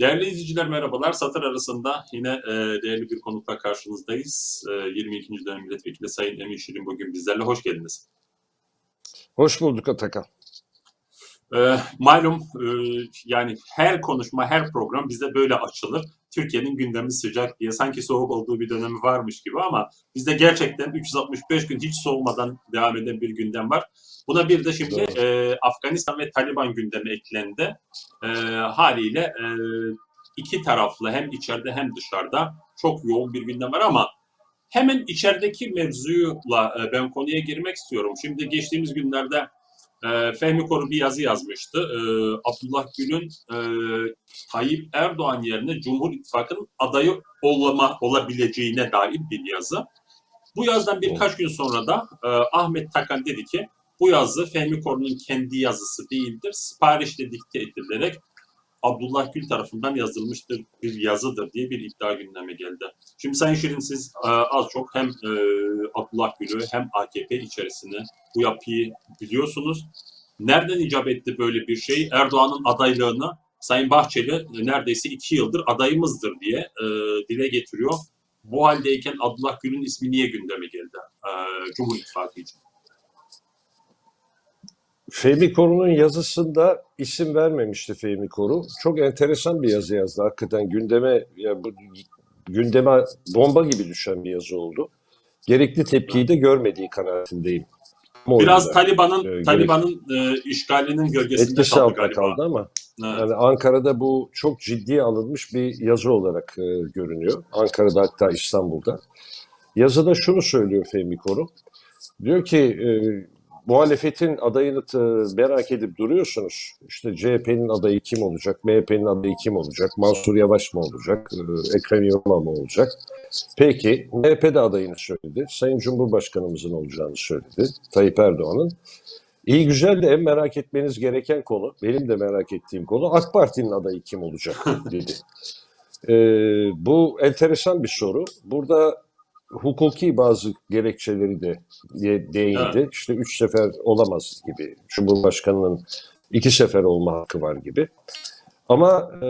Değerli izleyiciler merhabalar. Satır arasında yine e, değerli bir konukla karşınızdayız. E, 22. dönem milletvekili Sayın Emin Şirin bugün bizlerle. Hoş geldiniz. Hoş bulduk Atakan. E, malum e, yani her konuşma, her program bizde böyle açılır. Türkiye'nin gündemi sıcak diye sanki soğuk olduğu bir dönemi varmış gibi ama bizde gerçekten 365 gün hiç soğumadan devam eden bir gündem var. Buna bir de şimdi e, Afganistan ve Taliban gündemi eklendi. E, haliyle e, iki taraflı hem içeride hem dışarıda çok yoğun bir gündem var ama hemen içerideki mevzuyla e, ben konuya girmek istiyorum. Şimdi geçtiğimiz günlerde e, Fehmi Koru bir yazı yazmıştı. E, Abdullah Gül'ün e, Tayyip Erdoğan yerine Cumhur İttifakı'nın adayı olama, olabileceğine dair bir yazı. Bu yazdan birkaç gün sonra da e, Ahmet Takan dedi ki bu yazı Fehmi Koru'nun kendi yazısı değildir. Siparişle dikte edilerek Abdullah Gül tarafından yazılmıştır bir yazıdır diye bir iddia gündeme geldi. Şimdi Sayın Şirin siz e, az çok hem e, Abdullah Gül'ü hem AKP içerisinde bu yapıyı biliyorsunuz. Nereden icap etti böyle bir şey? Erdoğan'ın adaylığını Sayın Bahçeli e, neredeyse iki yıldır adayımızdır diye dile getiriyor. Bu haldeyken Abdullah Gül'ün ismi niye gündeme geldi Cumhur İttifakı için? Fehmi Koru'nun yazısında isim vermemişti Fehmi Koru. Çok enteresan bir yazı yazdı. Hakikaten gündeme ya bu gündeme bomba gibi düşen bir yazı oldu. Gerekli tepkiyi de görmediği kanaatindeyim. Biraz Kamuoyunda. Taliban'ın e, Taliban'ın e, işgalinin gölgesinde etkisi kaldı galiba. kaldı ama Evet. yani Ankara'da bu çok ciddiye alınmış bir yazı olarak e, görünüyor. Ankara'da hatta İstanbul'da. Yazıda şunu söylüyor Fehmi Koru. Diyor ki e, muhalefetin adayını merak edip duruyorsunuz. İşte CHP'nin adayı kim olacak, MHP'nin adayı kim olacak, Mansur Yavaş mı olacak, e, Ekrem İmamoğlu mu olacak? Peki MHP de adayını söyledi. Sayın Cumhurbaşkanımızın olacağını söyledi. Tayyip Erdoğan'ın. İyi güzel de en merak etmeniz gereken konu, benim de merak ettiğim konu AK Parti'nin adayı kim olacak dedi. E, bu enteresan bir soru. Burada hukuki bazı gerekçeleri de de- değindi. İşte üç sefer olamaz gibi. Cumhurbaşkanının iki sefer olma hakkı var gibi. Ama e,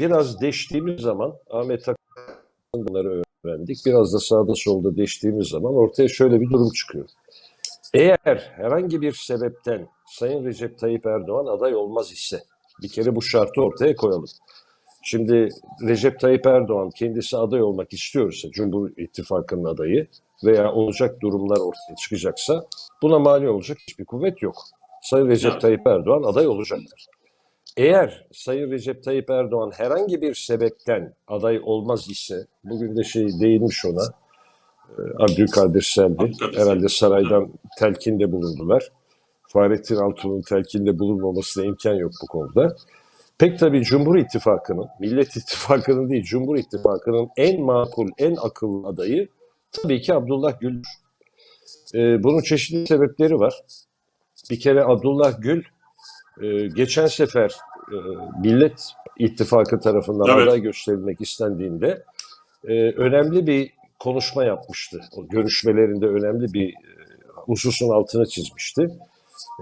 biraz deştiğimiz zaman Ahmet Akın'dan bunları öğrendik. Biraz da sağda solda deştiğimiz zaman ortaya şöyle bir durum çıkıyor. Eğer herhangi bir sebepten Sayın Recep Tayyip Erdoğan aday olmaz ise bir kere bu şartı ortaya koyalım. Şimdi Recep Tayyip Erdoğan kendisi aday olmak istiyorsa, Cumhur İttifakı'nın adayı veya olacak durumlar ortaya çıkacaksa buna mani olacak hiçbir kuvvet yok. Sayın Recep. Tayyip Erdoğan aday olacaktır. Eğer Sayın Recep Tayyip Erdoğan herhangi bir sebepten aday olmaz ise, bugün de şey değinmiş ona, e, Abdülkadir Selvi, herhalde saraydan telkinde bulundular. Fahrettin Altun'un telkinde bulunmamasına imkan yok bu konuda. Pek tabii Cumhur İttifakı'nın, Millet İttifakı'nın değil, Cumhur İttifakı'nın en makul, en akıllı adayı tabii ki Abdullah Gül'dür. Ee, bunun çeşitli sebepleri var. Bir kere Abdullah Gül e, geçen sefer e, Millet İttifakı tarafından Evet. aday gösterilmek istendiğinde e, önemli bir konuşma yapmıştı. O görüşmelerinde önemli bir e, hususun altını çizmişti.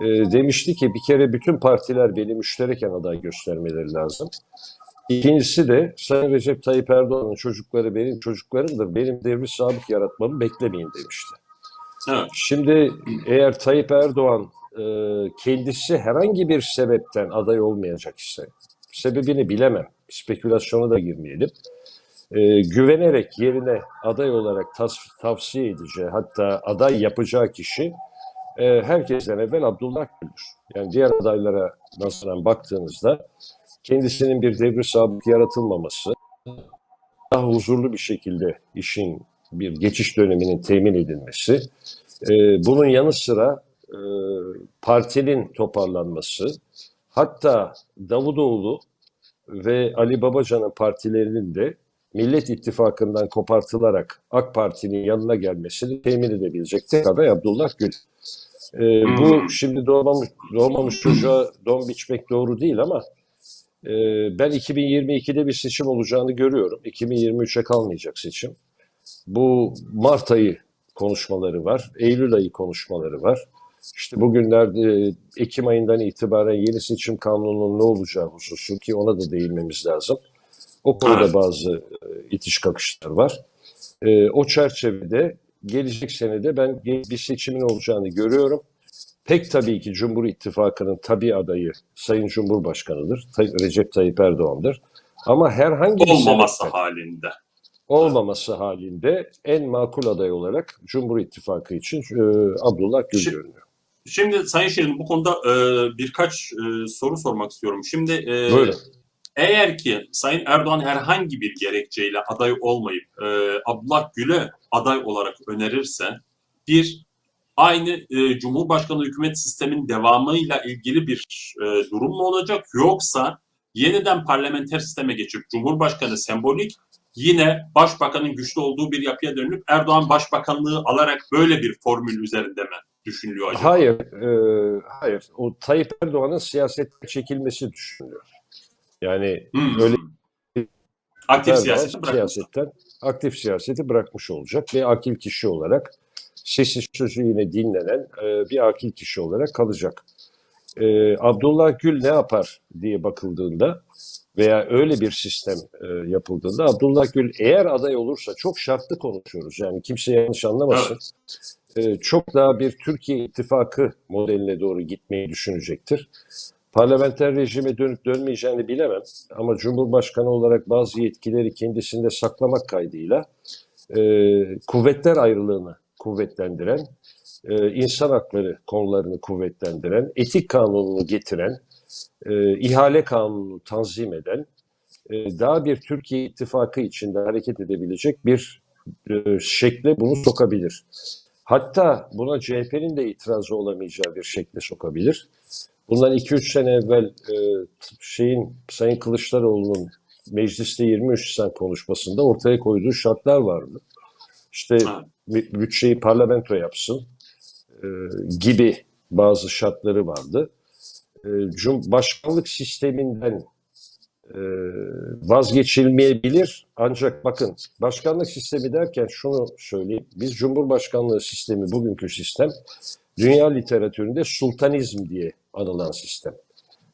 E, demişti ki bir kere bütün partiler beni müştereken aday göstermeleri lazım. İkincisi de Sayın Recep Tayyip Erdoğan'ın çocukları benim çocuklarımdır. Benim devri sabık yaratmamı beklemeyin demişti. Evet. Şimdi eğer Tayyip Erdoğan e, kendisi herhangi bir sebepten aday olmayacak ise sebebini bilemem. Spekülasyona da girmeyelim. E, güvenerek yerine aday olarak tas- tavsiye edeceği hatta aday yapacağı kişi e, herkesten evvel Abdullah Gül'dür. Yani diğer adaylara nazaran baktığınızda kendisinin bir devri sabık yaratılmaması, daha huzurlu bir şekilde işin bir geçiş döneminin temin edilmesi, e, bunun yanı sıra e, partinin toparlanması, hatta Davutoğlu ve Ali Babacan'ın partilerinin de Millet İttifakı'ndan kopartılarak AK Parti'nin yanına gelmesini temin edebilecek tek aday Abdullah Gül. E, bu şimdi doğmamış, doğmamış çocuğa don biçmek doğru değil ama e, ben 2022'de bir seçim olacağını görüyorum. 2023'e kalmayacak seçim. Bu Mart ayı konuşmaları var, Eylül ayı konuşmaları var. İşte bugünlerde Ekim ayından itibaren yeni seçim kanununun ne olacağı hususu ki ona da değinmemiz lazım. O konuda bazı e, itiş kakışlar var. E, o çerçevede gelecek senede ben bir seçimin olacağını görüyorum. Pek tabii ki Cumhur İttifakı'nın tabi adayı Sayın Cumhurbaşkanı'dır. Recep Tayyip Erdoğan'dır. Ama herhangi bir Olmaması sebepten- halinde. olmaması halinde en makul aday olarak Cumhur İttifakı için e, Abdullah Gül Şi- görünüyor. Şimdi Sayın Şirin bu konuda e, birkaç e, soru sormak istiyorum. Şimdi e, Buyurun. Eğer ki Sayın Erdoğan herhangi bir gerekçeyle aday olmayıp e, Abdullah Gül'e aday olarak önerirse bir aynı e, Cumhurbaşkanı hükümet sistemin devamıyla ilgili bir e, durum mu olacak yoksa yeniden parlamenter sisteme geçip Cumhurbaşkanı sembolik yine başbakanın güçlü olduğu bir yapıya dönüp Erdoğan başbakanlığı alarak böyle bir formül üzerinde mi düşünülüyor acaba? Hayır, e, hayır. O Tayyip Erdoğan'ın siyasetten çekilmesi düşünülüyor. Yani Hmm. öyle aktif siyaseti siyasetten aktif siyaseti bırakmış olacak ve akil kişi olarak sesi sözü yine dinlenen e, bir akil kişi olarak kalacak. E, Abdullah Gül ne yapar diye bakıldığında veya öyle bir sistem e, yapıldığında Abdullah Gül eğer aday olursa çok şartlı konuşuyoruz. Yani kimse yanlış anlamasın. E, çok daha bir Türkiye ittifakı modeline doğru gitmeyi düşünecektir. Parlamenter rejime dönüp dönmeyeceğini bilemem ama Cumhurbaşkanı olarak bazı yetkileri kendisinde saklamak kaydıyla e, kuvvetler ayrılığını kuvvetlendiren, e, insan hakları konularını kuvvetlendiren, etik kanununu getiren, e, ihale kanununu tanzim eden, e, daha bir Türkiye ittifakı içinde hareket edebilecek bir e, şekle bunu sokabilir. Hatta buna CHP'nin de itirazı olamayacağı bir şekle sokabilir. Bundan 2-3 sene evvel e, şeyin Sayın Kılıçdaroğlu'nun mecliste 23 Nisan konuşmasında ortaya koyduğu şartlar vardı. İşte bütçeyi parlamento yapsın e, gibi bazı şartları vardı. E, cum başkanlık sisteminden e, vazgeçilmeyebilir. Ancak bakın başkanlık sistemi derken şunu söyleyeyim. Biz Cumhurbaşkanlığı sistemi bugünkü sistem dünya literatüründe sultanizm diye anılan sistem.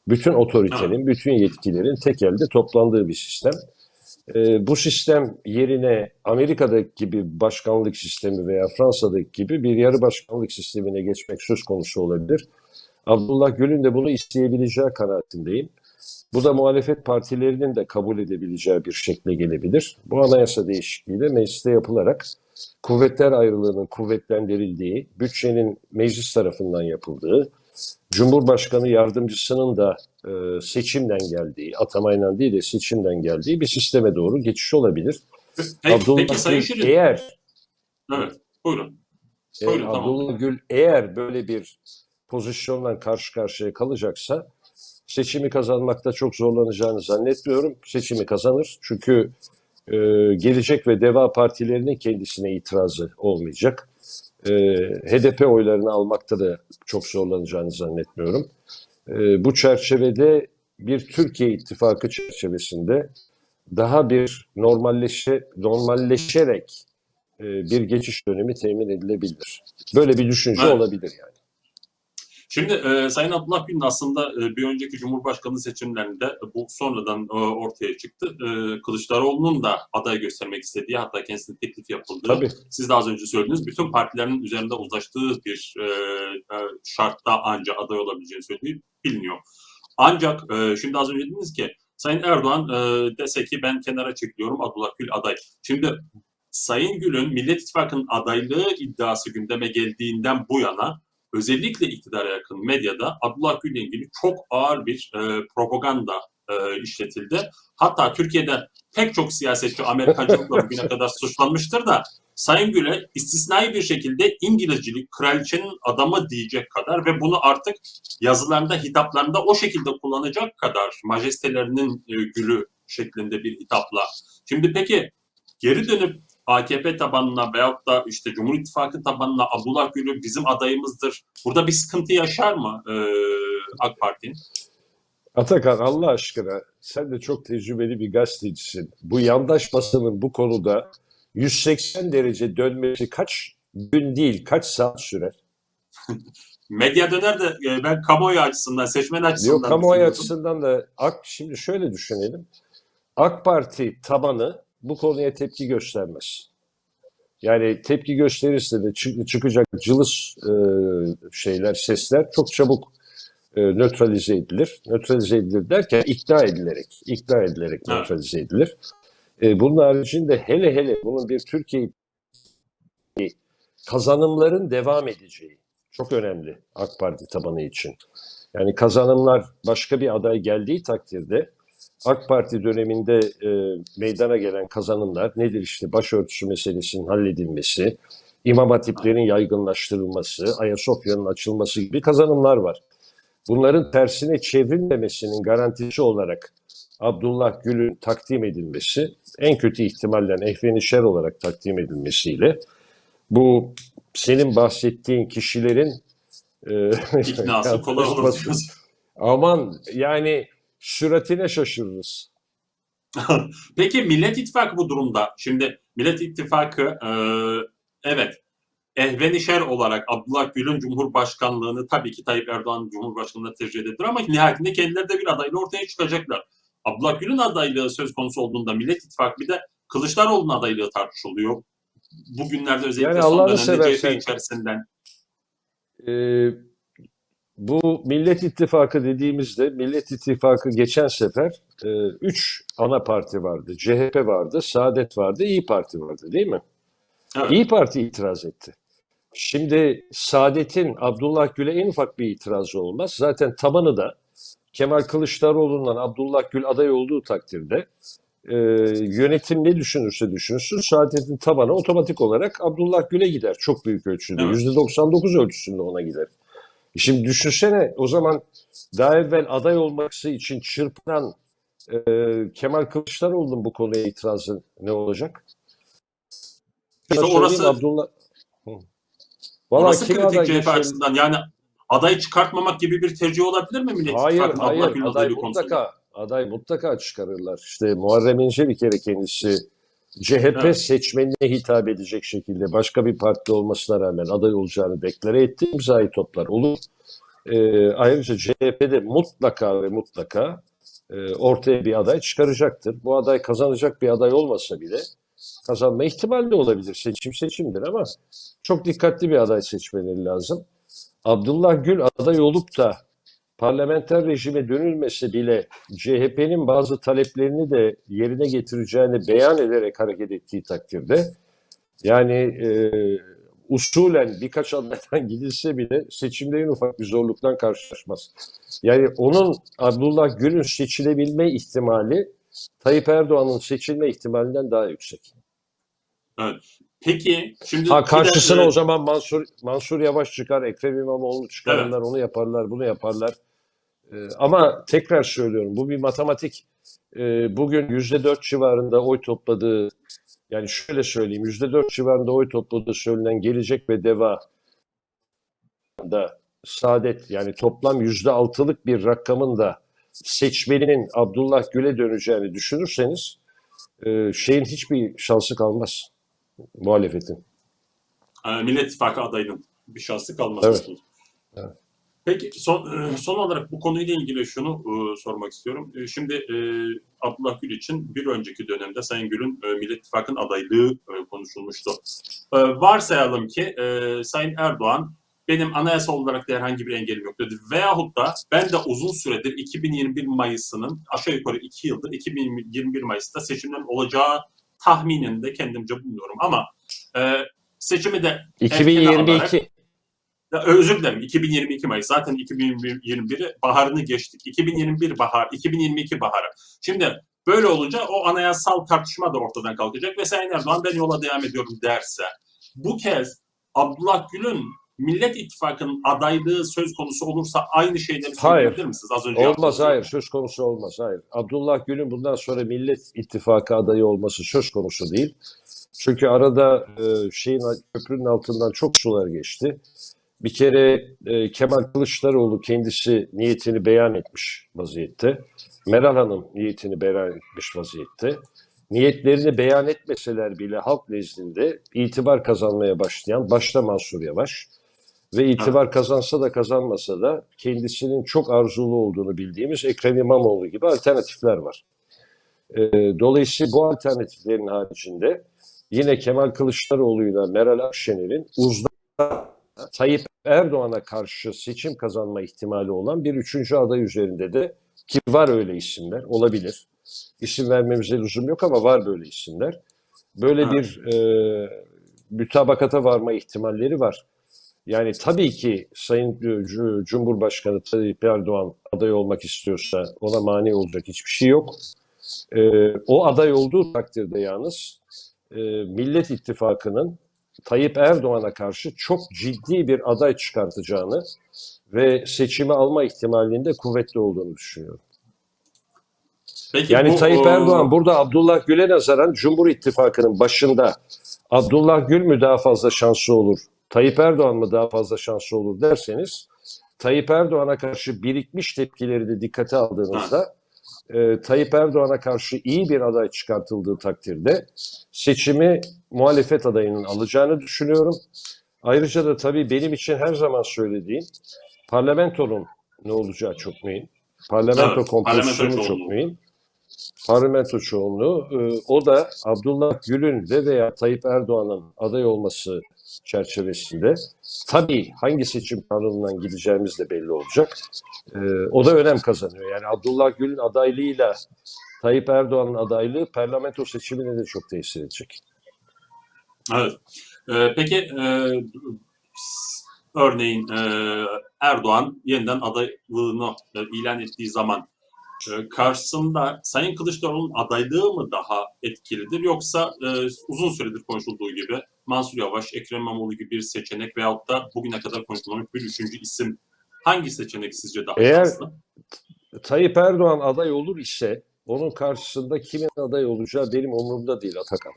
Bütün otoritenin, bütün yetkilerin tek elde toplandığı bir sistem. Ee, bu sistem yerine Amerika'daki gibi başkanlık sistemi veya Fransa'daki gibi bir yarı başkanlık sistemine geçmek söz konusu olabilir. Abdullah Gül'ün de bunu isteyebileceği kanaatindeyim. Bu da muhalefet partilerinin de kabul edebileceği bir şekle gelebilir. Bu anayasa değişikliği de mecliste yapılarak kuvvetler ayrılığının kuvvetlendirildiği, bütçenin meclis tarafından yapıldığı, Cumhurbaşkanı yardımcısının da e, seçimden geldiği, atamayla değil de seçimden geldiği bir sisteme doğru geçiş olabilir. Peki, Abdullah peki Sayın Şirin. eğer Evet. Buyurun. e, Buyurun, tamam. Abdullah Gül eğer böyle bir pozisyonla karşı karşıya kalacaksa seçimi kazanmakta çok zorlanacağını zannetmiyorum. Seçimi kazanır çünkü e, Gelecek ve Deva partilerinin kendisine itirazı olmayacak. E, HDP oylarını almakta da çok zorlanacağını zannetmiyorum. E, bu çerçevede bir Türkiye ittifakı çerçevesinde daha bir normalleşe, normalleşerek e, bir geçiş dönemi temin edilebilir. Böyle bir düşünce Evet. olabilir yani. Şimdi e, Sayın Abdullah Gül'ün aslında e, bir önceki Cumhurbaşkanlığı seçimlerinde bu sonradan e, ortaya çıktı. E, Kılıçdaroğlu'nun da aday göstermek istediği hatta kendisine teklif yapıldığı Tabii. siz de az önce söylediniz bütün partilerin üzerinde uzlaştığı bir e, e, şartta anca aday olabileceğini söylediği biliniyor. Ancak e, şimdi az önce dediniz ki Sayın Erdoğan e, dese ki ben kenara çekiliyorum Abdullah Gül aday. Şimdi Sayın Gül'ün Millet İttifakı'nın adaylığı iddiası gündeme geldiğinden bu yana özellikle iktidara yakın medyada Abdullah Gül'le ilgili çok ağır bir e, propaganda e, işletildi. Hatta Türkiye'de pek çok siyasetçi Amerikancılıkla bugüne kadar suçlanmıştır da Sayın Gül'e istisnai bir şekilde İngilizcilik kraliçenin adamı diyecek kadar ve bunu artık yazılarında, hitaplarında o şekilde kullanacak kadar majestelerinin e, gülü şeklinde bir hitapla. Şimdi peki geri dönüp AKP tabanına veyahut da işte Cumhur İttifakı tabanına Abdullah Gül'ü bizim adayımızdır. Burada bir sıkıntı yaşar mı e, AK Parti? Atakan Allah aşkına sen de çok tecrübeli bir gazetecisin. Bu yandaş basının bu konuda 180 derece dönmesi kaç gün değil kaç saat sürer? medya döner de e, ben kamuoyu açısından, seçmen açısından Yok kamuoyu açısından da AK, şimdi şöyle düşünelim. AK Parti tabanı bu konuya tepki göstermez. Yani tepki gösterirse de çık- çıkacak cılız e, şeyler, sesler çok çabuk e, nötralize edilir. Nötralize edilir derken ikna edilerek, ikna edilerek Evet. nötralize edilir. E, bunun haricinde hele hele bunun bir Türkiye kazanımların devam edeceği çok önemli AK Parti tabanı için. Yani kazanımlar başka bir aday geldiği takdirde AK Parti döneminde e, meydana gelen kazanımlar nedir işte başörtüsü meselesinin halledilmesi, imam hatiplerin yaygınlaştırılması, Ayasofya'nın açılması gibi kazanımlar var. Bunların tersine çevrilmemesinin garantisi olarak Abdullah Gül'ün takdim edilmesi, en kötü ihtimalden ehvenişer olarak takdim edilmesiyle bu senin bahsettiğin kişilerin e, İknası kolay olur. Aman yani süratine şaşırırız. Peki Millet İttifakı bu durumda. Şimdi Millet İttifakı e, evet ehvenişer olarak Abdullah Gül'ün Cumhurbaşkanlığını tabii ki Tayyip Erdoğan Cumhurbaşkanlığına tercih edebilir ama nihayetinde kendileri de bir adayla ortaya çıkacaklar. Abdullah Gül'ün adaylığı söz konusu olduğunda Millet İttifakı bir de Kılıçdaroğlu'nun adaylığı tartışılıyor. Bugünlerde özellikle Yani son dönemde CHP içerisinden. Ee, bu Millet İttifakı dediğimizde Millet İttifakı geçen sefer e, üç ana parti vardı. CHP vardı, Saadet vardı, İyi Parti vardı değil mi? Evet. İyi Parti itiraz etti. Şimdi Saadet'in Abdullah Gül'e en ufak bir itirazı olmaz. Zaten tabanı da Kemal Kılıçdaroğlu'ndan Abdullah Gül aday olduğu takdirde e, yönetim ne düşünürse düşünsün Saadet'in tabanı otomatik olarak Abdullah Gül'e gider çok büyük ölçüde. Evet. %99 ölçüsünde ona gider. Şimdi düşünsene o zaman daha evvel aday olması için çırpınan e, Kemal Kılıçdaroğlu'nun bu konuya itirazı ne olacak? İşte orası- Abdullah. Hı. Vallahi Orası kritik aday CHP açısından. Yani adayı çıkartmak gibi bir tercih olabilir mi Millet Hayır, İttifakı'nın hayır. Aday konusunda? mutlaka, aday mutlaka çıkarırlar. İşte Muharrem İnce bir kere kendisi CHP Evet. seçmenine hitap edecek şekilde başka bir parti olmasına rağmen aday olacağını deklare etti. imzayı toplar. Olur. Ee, ayrıca CHP'de mutlaka ve mutlaka e, ortaya bir aday çıkaracaktır. Bu aday kazanacak bir aday olmasa bile kazanma ihtimali de olabilir. Seçim seçimdir ama çok dikkatli bir aday seçmeleri lazım. Abdullah Gül aday olup da parlamenter rejime dönülmese bile CHP'nin bazı taleplerini de yerine getireceğini beyan ederek hareket ettiği takdirde yani e, usulen birkaç adaydan gidilse bile seçimlerin ufak bir zorluktan karşılaşmaz. Yani onun Abdullah Gül'ün seçilebilme ihtimali Tayyip Erdoğan'ın seçilme ihtimalinden daha yüksek. Peki şimdi Ha de, karşısına e, o zaman Mansur Mansur Yavaş çıkar, Ekrem İmamoğlu çıkarırlar, onu yaparlar, bunu yaparlar. Ee, ama tekrar söylüyorum, bu bir matematik. Ee, bugün yüzde dört civarında oy topladığı, yani şöyle söyleyeyim, yüzde dört civarında oy topladığı söylenen Gelecek ve Deva da Saadet, yani toplam yüzde altılık bir rakamın da seçmeninin Abdullah Gül'e döneceğini düşünürseniz e, şeyin hiçbir şansı kalmaz muhalefetin. e, Millet İttifakı adayının bir şansı kalmaz. Evet. Evet. Peki son, e, son olarak bu konuyla ilgili şunu e, sormak istiyorum. E, Şimdi e, Abdullah Gül için bir önceki dönemde Sayın Gül'ün e, Millet İttifakı'nın adaylığı e, konuşulmuştu. E, Varsayalım ki e, Sayın Erdoğan benim anayasal olarak da herhangi bir engelim yok dedi. Veyahut da ben de uzun süredir 2021 Mayıs'ının aşağı yukarı 2 yıldır 2021 Mayıs'ta seçimlerin olacağı tahmininde kendimce bulunuyorum. Ama e, seçimi de 2022 ya özür dilerim 2022 Mayıs zaten 2021'i baharını geçtik. 2021 bahar, 2022 baharı. Şimdi böyle olunca o anayasal tartışma da ortadan kalkacak ve Sayın Erdoğan ben yola devam ediyorum derse bu kez Abdullah Gül'ün Millet İttifakı'nın adaylığı söz konusu olursa aynı şeyleri söyleyebilir misiniz? Az önce olmaz hayır söz konusu olmaz hayır. Abdullah Gül'ün bundan sonra Millet İttifakı adayı olması söz konusu değil. Çünkü arada e, şeyin köprünün altından çok sular geçti. Bir kere e, Kemal Kılıçdaroğlu kendisi niyetini beyan etmiş vaziyette. Meral Hanım niyetini beyan etmiş vaziyette. Niyetlerini beyan etmeseler bile halk nezdinde itibar kazanmaya başlayan başta Mansur Yavaş, ve itibar kazansa da kazanmasa da kendisinin çok arzulu olduğunu bildiğimiz Ekrem İmamoğlu gibi alternatifler var. E, dolayısıyla bu alternatiflerin haricinde yine Kemal Kılıçdaroğlu'yla Meral Akşener'in uzda Tayyip Erdoğan'a karşı seçim kazanma ihtimali olan bir üçüncü aday üzerinde de ki var öyle isimler olabilir. İsim vermemize lüzum yok ama var böyle isimler. Böyle Ha. bir e, mütabakata varma ihtimalleri var. Yani tabii ki Sayın Cu- Cumhurbaşkanı Tayyip Erdoğan aday olmak istiyorsa ona mani olacak hiçbir şey yok. E, o aday olduğu takdirde yalnız e, Millet İttifakı'nın Tayyip Erdoğan'a karşı çok ciddi bir aday çıkartacağını ve seçimi alma ihtimalinin de kuvvetli olduğunu düşünüyorum. Peki Yani bu, Tayyip e, Erdoğan burada Abdullah Gül'e nazaran Cumhur İttifakı'nın başında Abdullah Gül mü daha fazla şanslı olur, Tayyip Erdoğan mı daha fazla şanslı olur derseniz Tayyip Erdoğan'a karşı birikmiş tepkileri de dikkate aldığınızda e, Tayyip Erdoğan'a karşı iyi bir aday çıkartıldığı takdirde seçimi muhalefet adayının alacağını düşünüyorum. Ayrıca da tabii benim için her zaman söylediğim parlamentonun ne olacağı çok mühim. Parlamento Evet, kompozisyonu çok çoğunluğu. mühim. Parlamento çoğunluğu. e, o da Abdullah Gül'ün ve veya Tayyip Erdoğan'ın aday olması çerçevesinde tabii hangi seçim kanunundan gideceğimiz de belli olacak. E, o da önem kazanıyor. Yani Abdullah Gül'ün adaylığıyla Tayyip Erdoğan'ın adaylığı parlamento seçimine de çok tesir edecek. Evet. Ee, peki e, örneğin e, Erdoğan yeniden adaylığını e, ilan ettiği zaman karşısında Sayın Kılıçdaroğlu'nun adaylığı mı daha etkilidir yoksa e, uzun süredir konuşulduğu gibi Mansur Yavaş, Ekrem İmamoğlu gibi bir seçenek veyahut da bugüne kadar konuşulmuş bir üçüncü isim hangi seçenek sizce daha Eğer- şanslı? Tayyip Erdoğan aday olur ise onun karşısında kimin aday olacağı benim umurumda değil Atakan.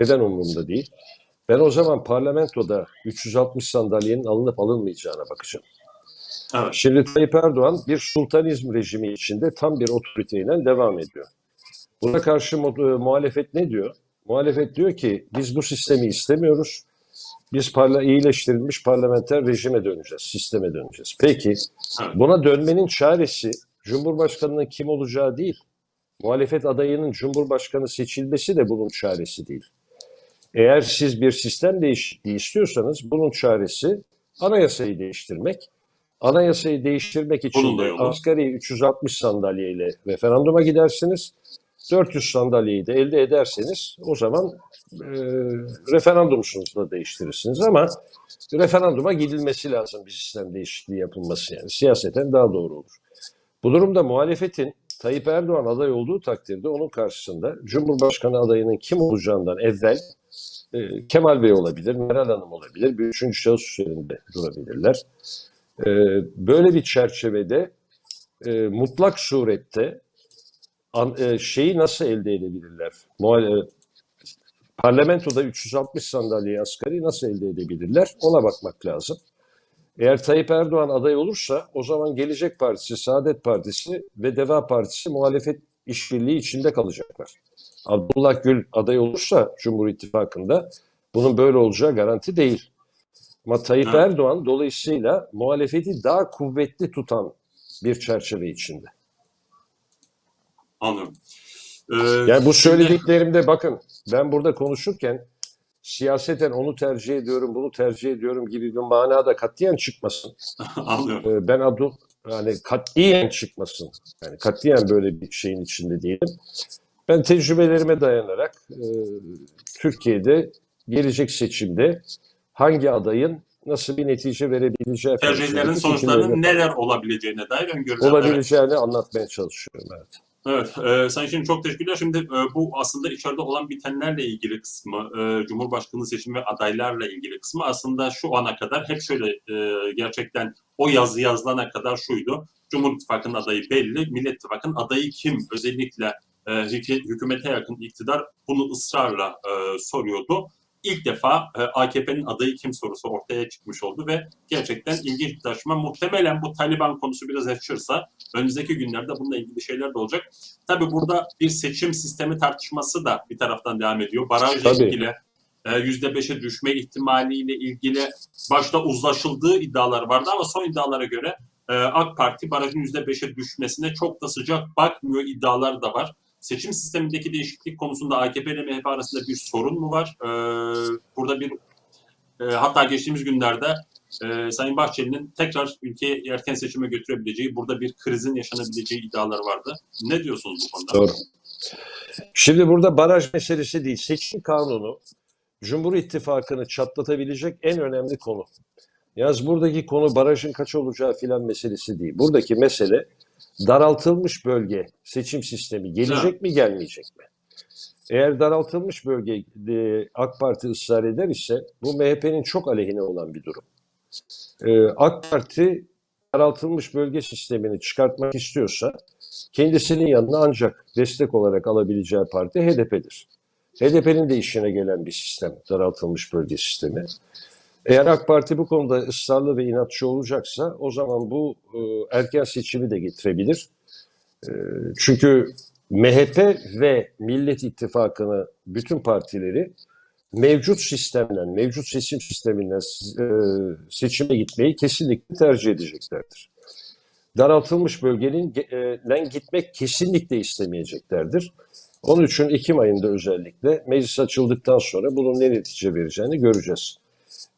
Neden umurumda değil? Ben o zaman parlamentoda 360 sandalyenin alınıp alınmayacağına bakacağım. Evet. Şimdi Tayyip Erdoğan bir sultanizm rejimi içinde tam bir otoriteyle devam ediyor. Buna karşı e, muhalefet ne diyor? Muhalefet diyor ki biz bu sistemi istemiyoruz. Biz parla iyileştirilmiş parlamenter rejime döneceğiz, sisteme döneceğiz. Peki buna dönmenin çaresi Cumhurbaşkanının kim olacağı değil. Muhalefet adayının Cumhurbaşkanı seçilmesi de bunun çaresi değil. Eğer siz bir sistem değişikliği istiyorsanız bunun çaresi anayasayı değiştirmek. Anayasayı değiştirmek için da de asgari 360 sandalyeyle referanduma gidersiniz. 400 sandalyeyi de elde ederseniz o zaman e, referandumsunuzla değiştirirsiniz ama referanduma gidilmesi lazım bir sistem değişikliği yapılması yani siyaseten daha doğru olur. Bu durumda muhalefetin Tayyip Erdoğan aday olduğu takdirde onun karşısında Cumhurbaşkanı adayının kim olacağından evvel e, Kemal Bey olabilir, Meral Hanım olabilir, bir üçüncü şahıs üzerinde durabilirler. E, böyle bir çerçevede e, mutlak surette e, şeyi nasıl elde edebilirler? E, parlamentoda 360 sandalyeyi asgari nasıl elde edebilirler? Ona bakmak lazım. Eğer Tayyip Erdoğan aday olursa o zaman Gelecek Partisi, Saadet Partisi ve Deva Partisi muhalefet işbirliği içinde kalacaklar. Abdullah Gül aday olursa Cumhur İttifakı'nda bunun böyle olacağı garanti değil. Ama Tayyip Evet. Erdoğan dolayısıyla muhalefeti daha kuvvetli tutan bir çerçeve içinde. Anlıyorum. Ee, Yani bu söylediklerimde bakın ben burada konuşurken siyaseten onu tercih ediyorum, bunu tercih ediyorum gibi bir manada katiyen çıkmasın. Anlıyorum. Ee, Ben Abdul yani katiyen çıkmasın. Yani katiyen böyle bir şeyin içinde değilim. Ben tecrübelerime dayanarak e, Türkiye'de gelecek seçimde hangi adayın nasıl bir netice verebileceği Tercihlerin sonuçlarının neler olabileceğine dair öngörüler. Evet. olabileceğini anlatmaya çalışıyorum. Evet. Evet, e, Sayın Şirin çok teşekkürler. Şimdi e, bu aslında içeride olan bitenlerle ilgili kısmı, e, Cumhurbaşkanlığı seçimi ve adaylarla ilgili kısmı aslında şu ana kadar hep şöyle e, gerçekten o yazı yazılana kadar şuydu. Cumhur İttifakı'nın adayı belli, Millet İttifakı'nın adayı kim? Özellikle e, hükü- hükümete yakın iktidar bunu ısrarla e, soruyordu. İlk defa e, AKP'nin adayı kim sorusu ortaya çıkmış oldu ve gerçekten ilginç bir tartışma. Muhtemelen bu Taliban konusu biraz açılırsa önümüzdeki günlerde bununla ilgili şeyler de olacak. Tabii burada bir seçim sistemi tartışması da bir taraftan devam ediyor. Barajla ilgili e, %5'e düşme ihtimaliyle ilgili başta uzlaşıldığı iddialar vardı ama son iddialara göre e, AK Parti barajın %5'e düşmesine çok da sıcak bakmıyor iddialar da var. Seçim sistemindeki değişiklik konusunda AKP ile MHP arasında bir sorun mu var? E, burada bir e, hatta geçtiğimiz günlerde e, Sayın Bahçeli'nin tekrar ülkeyi erken seçime götürebileceği, burada bir krizin yaşanabileceği iddiaları vardı. Ne diyorsunuz bu konuda? Doğru. Şimdi burada baraj meselesi değil. Seçim kanunu Cumhur İttifakı'nı çatlatabilecek en önemli konu. Yalnız buradaki konu barajın kaç olacağı filan meselesi değil. Buradaki mesele daraltılmış bölge seçim sistemi gelecek mi gelmeyecek mi? Eğer daraltılmış bölge e, AK Parti ısrar eder ise bu MHP'nin çok aleyhine olan bir durum. E, AK Parti daraltılmış bölge sistemini çıkartmak istiyorsa kendisinin yanına ancak destek olarak alabileceği parti HDP'dir. HDP'nin de işine gelen bir sistem, daraltılmış bölge sistemi. Eğer AK Parti bu konuda ısrarlı ve inatçı olacaksa o zaman bu e, erken seçimi de getirebilir. E, çünkü MHP ve Millet İttifakı'nı bütün partileri mevcut sistemden, mevcut seçim sisteminden e, seçime gitmeyi kesinlikle tercih edeceklerdir daraltılmış bölgeden gitmek kesinlikle istemeyeceklerdir. Onun için Ekim ayında özellikle meclis açıldıktan sonra bunun ne netice vereceğini göreceğiz.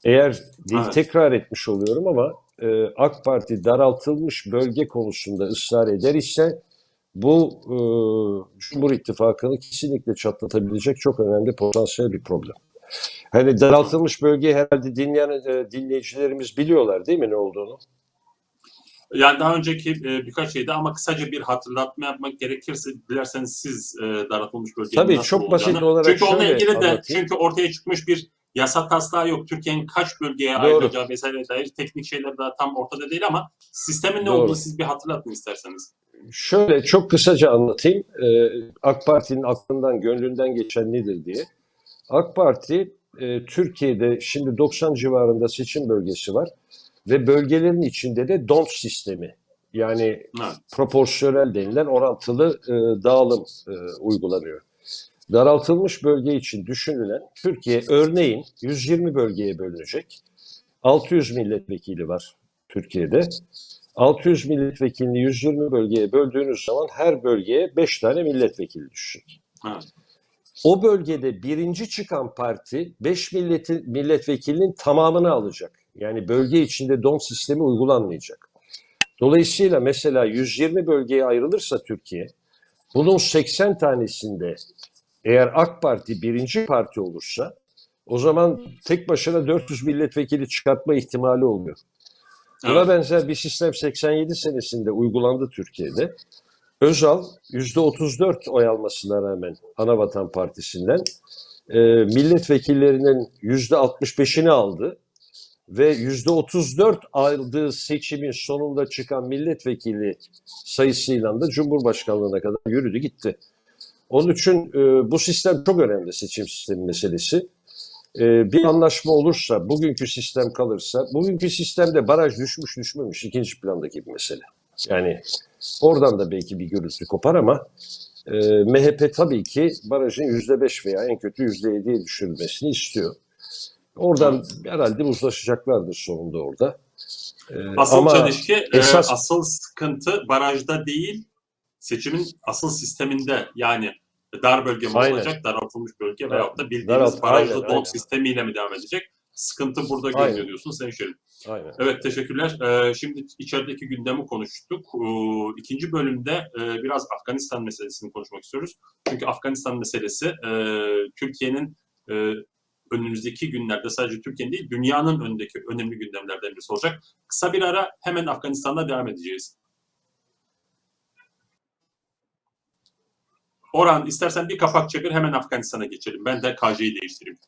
Eğer değil Evet. tekrar etmiş oluyorum ama e, AK Parti daraltılmış bölge konusunda ısrar eder ise bu e, Cumhur İttifakı'nı kesinlikle çatlatabilecek çok önemli potansiyel bir problem. Hani daraltılmış bölgeyi herhalde dinleyen e, dinleyicilerimiz biliyorlar değil mi ne olduğunu? Yani daha önceki e, birkaç şeyde ama kısaca bir hatırlatma yapmak gerekirse dilerseniz siz e, daraltılmış bölgenin Tabii, çok basit olarak Çünkü onunla ilgili de anlatayım. çünkü ortaya çıkmış bir yasa taslağı yok. Türkiye'nin kaç bölgeye Doğru. ayrılacağı vesaire dair teknik şeyler daha tam ortada değil ama sistemin ne Doğru. olduğunu siz bir hatırlatın isterseniz. Şöyle çok kısaca anlatayım. Ee, AK Parti'nin aklından, gönlünden geçen nedir diye. AK Parti e, Türkiye'de şimdi 90 civarında seçim bölgesi var ve bölgelerin içinde de DONT sistemi yani Evet. proporsiyonel denilen orantılı e, dağılım e, uygulanıyor. Daraltılmış bölge için düşünülen Türkiye örneğin 120 bölgeye bölünecek. 600 milletvekili var Türkiye'de. 600 milletvekilini 120 bölgeye böldüğünüz zaman her bölgeye 5 tane milletvekili düşecek. Evet. O bölgede birinci çıkan parti 5 milleti, milletvekilinin tamamını alacak. Yani bölge içinde don sistemi uygulanmayacak. Dolayısıyla mesela 120 bölgeye ayrılırsa Türkiye, bunun 80 tanesinde eğer AK Parti birinci parti olursa o zaman tek başına 400 milletvekili çıkartma ihtimali oluyor. Buna Evet. benzer bir sistem 87 senesinde uygulandı Türkiye'de. Özal %34 oy almasına rağmen Anavatan Partisi'nden e, milletvekillerinin %65'ini aldı ve %34 aldığı seçimin sonunda çıkan milletvekili sayısıyla da Cumhurbaşkanlığına kadar yürüdü gitti. Onun için e, bu sistem çok önemli seçim sistemi meselesi. E, bir anlaşma olursa, bugünkü sistem kalırsa, bugünkü sistemde baraj düşmüş düşmemiş ikinci plandaki bir mesele. Yani oradan da belki bir gürültü kopar ama e, MHP tabii ki barajın yüzde beş veya en kötü yüzde yediye düşürülmesini istiyor. Oradan herhalde uzlaşacaklardır sonunda orada. E, Asıl ama çelişki, e, esas- asıl sıkıntı barajda değil, seçimin asıl sisteminde yani dar bölge mi Aynen. olacak, daraltılmış bölge Dar- veyahut da bildiğimiz daralt- barajlı aynen, don aynen. sistemiyle mi devam edecek? Sıkıntı burada Aynen. görünüyor diyorsun Sayın aynen. Evet teşekkürler. Ee, şimdi içerideki gündemi konuştuk. Ee, ikinci bölümde e, biraz Afganistan meselesini konuşmak istiyoruz. Çünkü Afganistan meselesi e, Türkiye'nin e, önümüzdeki günlerde sadece Türkiye'nin değil dünyanın önündeki önemli gündemlerden birisi olacak. Kısa bir ara hemen Afganistan'da devam edeceğiz. Orhan istersen bir kapak çevir hemen Afganistan'a geçelim. Ben de KJ'yi değiştireyim.